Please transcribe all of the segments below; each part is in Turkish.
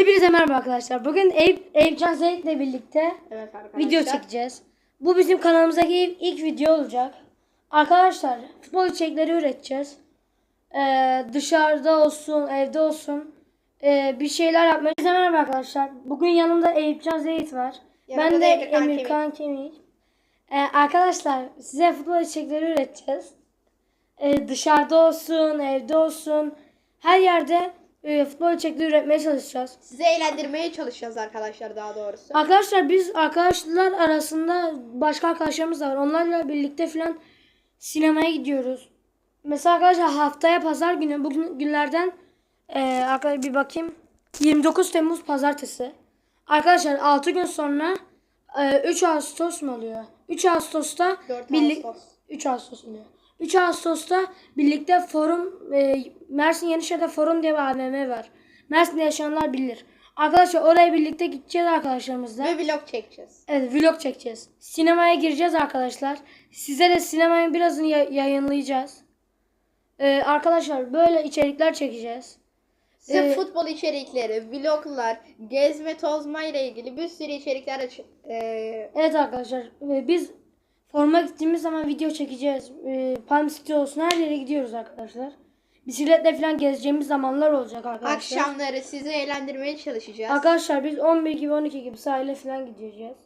Hepinize merhaba arkadaşlar. Bugün Eyüp, Eyüpcan Zeyt'le birlikte Evet arkadaşlar. video çekeceğiz. Bu bizim kanalımızdaki ilk, ilk video olacak. Arkadaşlar futbol içerikleri üreteceğiz. Ee, dışarıda olsun, evde olsun ee, bir şeyler yapmaya. Hepinize merhaba arkadaşlar. Bugün yanımda Eyüpcan Zeyt var. Yanımda ben de Emirkan Kemik. Ee, arkadaşlar size futbol içerikleri üreteceğiz. Ee, dışarıda olsun, evde olsun, her yerde e, futbol içerikleri üretmeye çalışacağız. Sizi eğlendirmeye çalışacağız arkadaşlar daha doğrusu. Arkadaşlar biz arkadaşlar arasında başka arkadaşlarımız da var. Onlarla birlikte falan sinemaya gidiyoruz. Mesela arkadaşlar haftaya pazar günü bugün günlerden e, arkadaşlar bir bakayım. 29 Temmuz pazartesi. Arkadaşlar 6 gün sonra e, 3 Ağustos mu oluyor? 3 Ağustos'ta 4 birlik- Ağustos. 3 Ağustos oluyor. 3 Ağustos'ta birlikte forum e, Mersin Yenişehir'de forum diye bir AVM var. Mersin'de yaşayanlar bilir. Arkadaşlar oraya birlikte gideceğiz arkadaşlarımızla. Ve vlog çekeceğiz. Evet vlog çekeceğiz. Sinemaya gireceğiz arkadaşlar. Size de sinemayı birazını ya- yayınlayacağız. Ee, arkadaşlar böyle içerikler çekeceğiz. Size Ee, futbol içerikleri, vloglar, gezme tozma ile ilgili bir sürü içerikler aç- ee, Evet arkadaşlar e, biz forma gittiğimiz zaman video çekeceğiz. E, Palm City olsun her yere gidiyoruz arkadaşlar. Bisikletle falan gezeceğimiz zamanlar olacak arkadaşlar. akşamları sizi eğlendirmeye çalışacağız. Arkadaşlar biz 11 gibi 12 gibi sahile falan gideceğiz.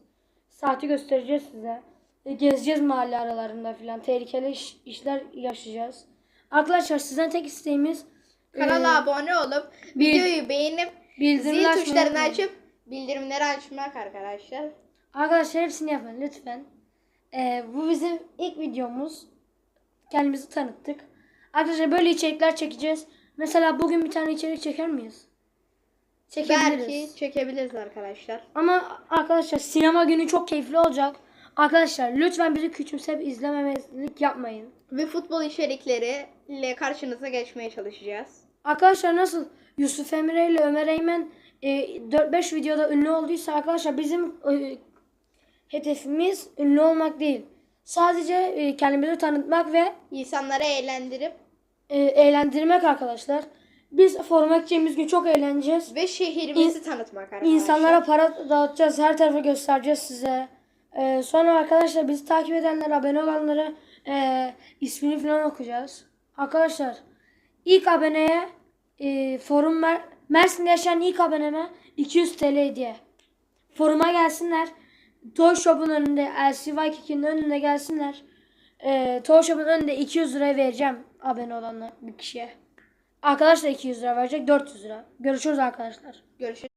Saati göstereceğiz size. E, Gezeceğiz mahalle aralarında falan. Tehlikeli iş- işler yaşayacağız. Arkadaşlar sizden tek isteğimiz Kanala e, abone olup bir- videoyu beğenip zil tuşlarını açıp bildirimleri açmak arkadaşlar. Arkadaşlar hepsini yapın lütfen. E, bu bizim ilk videomuz. Kendimizi tanıttık. Arkadaşlar böyle içerikler çekeceğiz. Mesela bugün bir tane içerik çeker miyiz? Çekebiliriz. Belki çekebiliriz arkadaşlar. Ama arkadaşlar sinema günü çok keyifli olacak. Arkadaşlar lütfen bizi küçümsep izlememezlik yapmayın. Ve futbol içerikleriyle karşınıza geçmeye çalışacağız. Arkadaşlar nasıl Yusuf Emre ile Ömer Eymen e, 4-5 videoda ünlü olduysa arkadaşlar bizim e, hedefimiz ünlü olmak değil. Sadece e, kendimizi tanıtmak ve İnsanları eğlendirip e, eğlendirmek arkadaşlar. Biz forma gideceğimiz gün çok eğleneceğiz. ve şehrimizi tanıtmak arkadaşlar. İnsanlara para dağıtacağız. Her tarafa göstereceğiz size. Ee, sonra arkadaşlar bizi takip edenler, abone olanlara e, ismini falan okuyacağız. Arkadaşlar ilk aboneye e, forum Mer Mersin'de yaşayan ilk aboneme 200 TL hediye. Foruma gelsinler. Toy Shop'un önünde LCY Kick'in önünde gelsinler. E, Toy Shop'un önünde 200 lira vereceğim abone olanlar bir kişiye. Arkadaşlar 200 lira verecek 400 lira. Görüşürüz arkadaşlar. Görüşürüz.